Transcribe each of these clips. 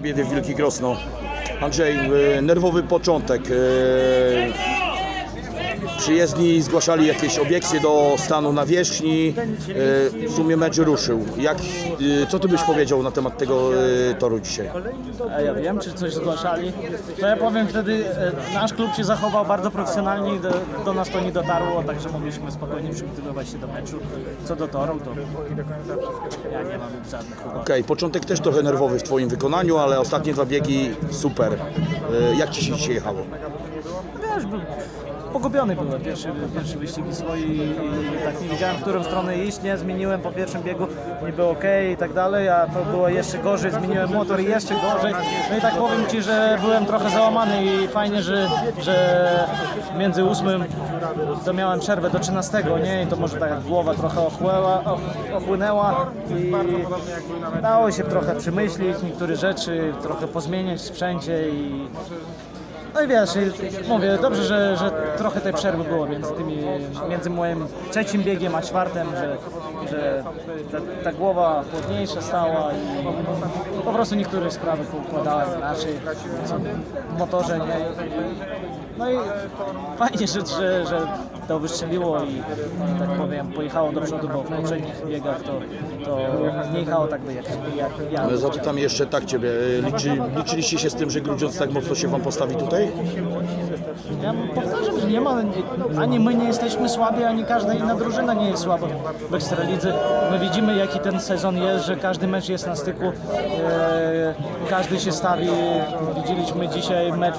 Biedy Wielki Krosno. Andrzej, e, nerwowy początek. Przyjezdni zgłaszali jakieś obiekcje do stanu nawierzchni. e, W sumie mecz ruszył. Jak, e, co ty byś powiedział na temat tego e, toru dzisiaj? Ja wiem, czy coś zgłaszali. To ja powiem wtedy, nasz klub się zachował bardzo profesjonalnie i do, do nas to nie dotarło, także mogliśmy spokojnie przygotowywać się do meczu. Co do toru, to ja nie mam żadnych uwag. Okej, początek też trochę nerwowy w twoim wykonaniu, ale ostatnie dwa biegi super. Jak ci się dzisiaj jechało? Wiesz, pogubiony byłem pierwszy, pierwszy wyścigi swój i tak nie wiedziałem, w którą stronę iść, nie, zmieniłem po pierwszym biegu, niby ok i tak dalej, a to było jeszcze gorzej, zmieniłem motor i jeszcze gorzej, no i tak powiem Ci, że byłem trochę załamany i fajnie, że, że między ósmym to miałem przerwę do 13, nie, i to może tak głowa trochę ochłęła, och- ochłynęła i dało się trochę przemyślić niektóre rzeczy, trochę pozmieniać sprzęcie i no i wiesz, mówię, dobrze, że, że trochę tej przerwy było między tymi, między moim trzecim biegiem a czwartym, że, że ta, ta głowa chłodniejsza stała i po prostu niektóre sprawy poukładałem inaczej w motorze, nie? No i fajnie, że, że, że to wystrzeliło i, tak powiem, pojechało do przodu, bo w poprzednich biegach to, to nie jechało tak jak, jak ja. E, Zapytam jeszcze tak ciebie. e, Liczy, liczyliście się z tym, że Grudziądz tak mocno się wam postawi tutaj? Ja powtarzam, że nie ma, ani my nie jesteśmy słabi, ani każda inna drużyna nie jest słaba w Ekstralidze. My widzimy jaki ten sezon jest, że każdy mecz jest na styku, e, każdy się stawi. Widzieliśmy dzisiaj mecz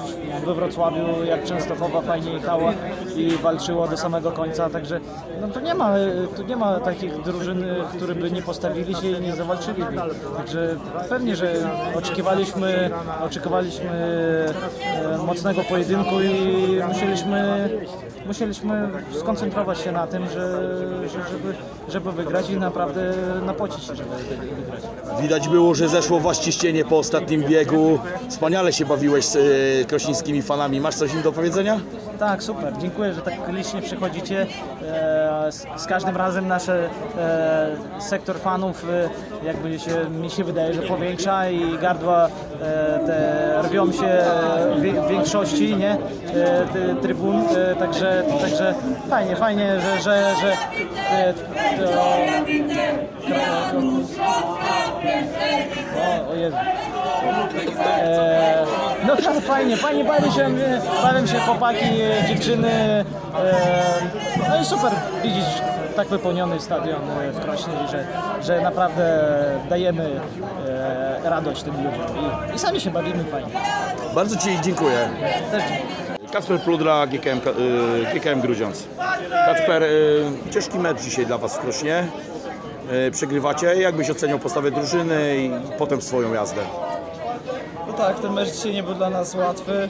we Wrocławiu, jak Częstochowa fajnie jechała i walczyła do samego końca, także no to nie ma, tu nie ma takich drużyn, które by nie postawili się i nie zawalczyli. Także pewnie, że oczekiwaliśmy, oczekiwaliśmy e, mocnego pojedynku i musieliśmy, musieliśmy skoncentrować się na tym, że, że, żeby, żeby wygrać i naprawdę napocić się, żeby wy- wygrać. Widać było, że zeszło ciśnienie po ostatnim biegu. Wspaniale się bawiłeś z e, krośnińskimi fanami. Masz coś im do powiedzenia? Tak, super. Dziękuję, że tak licznie przychodzicie. E, Z, każdym razem nasz e, sektor fanów e, jakby się, mi się wydaje, że powiększa i gardła e, te rwią się w większości, nie? Trybun, także, także fajnie, fajnie, że, że, że e, to, o, o Jezu. E, no tak, fajnie, fajnie bawię się, bawią się chłopaki, e, dziewczyny. E, no i super widzieć tak wypełniony stadion e, w Krośnie, że, że naprawdę dajemy radość tym ludziom i, i sami się bawimy fajnie. Bardzo Ci dziękuję. Też dziękuję. Kacper Pludra, GKM, y, GKM Grudziądz. Kacper, y, ciężki mecz dzisiaj dla Was w Krośnie. Y, Przegrywacie. Jak byś oceniał postawę drużyny i potem swoją jazdę? Tak, ten mecz dzisiaj nie był dla nas łatwy.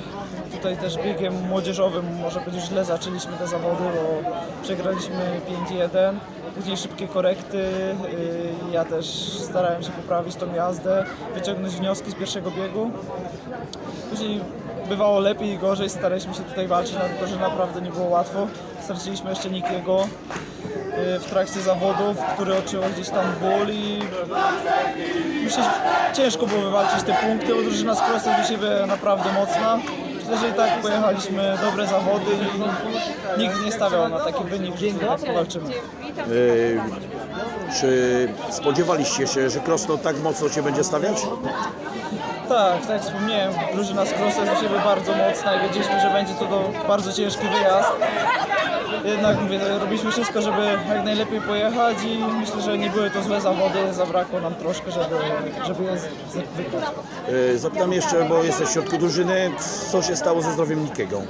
Tutaj też biegiem młodzieżowym może być źle zaczęliśmy te zawody, bo przegraliśmy 5-1. Później szybkie korekty. yy, Ja też starałem się poprawić tą jazdę, wyciągnąć wnioski z pierwszego biegu. Później bywało lepiej i gorzej, staraliśmy się tutaj walczyć, na to, że naprawdę nie było łatwo. Straciliśmy jeszcze Nikiego yy, w trakcie zawodów, który odczuł gdzieś tam ból i Myślę, że ciężko było wywalczyć te punkty, bo drużyna z Krosy jest do siebie naprawdę mocna. Myślę, że i tak pojechaliśmy dobre zawody i nikt nie stawiał na taki wynik, że tak powalczymy. Y, Czy spodziewaliście się, że Krosno tak mocno się będzie stawiać? Tak, tak jak wspomniałem, drużyna z Krosy jest do siebie bardzo mocna i wiedzieliśmy, że będzie to do bardzo ciężki wyjazd. Jednak mówię, robiliśmy wszystko, żeby jak najlepiej pojechać i myślę, że nie były to złe zawody, zabrakło nam troszkę, żeby, żeby je z- wygrać. Y, Zapytam jeszcze, bo jesteś w środku drużyny, co się stało ze zdrowiem Nikiego?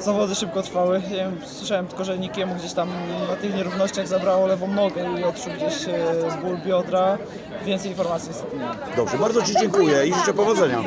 Zawody szybko trwały. Wiem, słyszałem tylko, że Nikiemu gdzieś tam na tych nierównościach zabrało lewą nogę i odczuł gdzieś e, ból biodra. Więcej informacji niestety nie. Dobrze, bardzo Ci dziękuję i życzę powodzenia.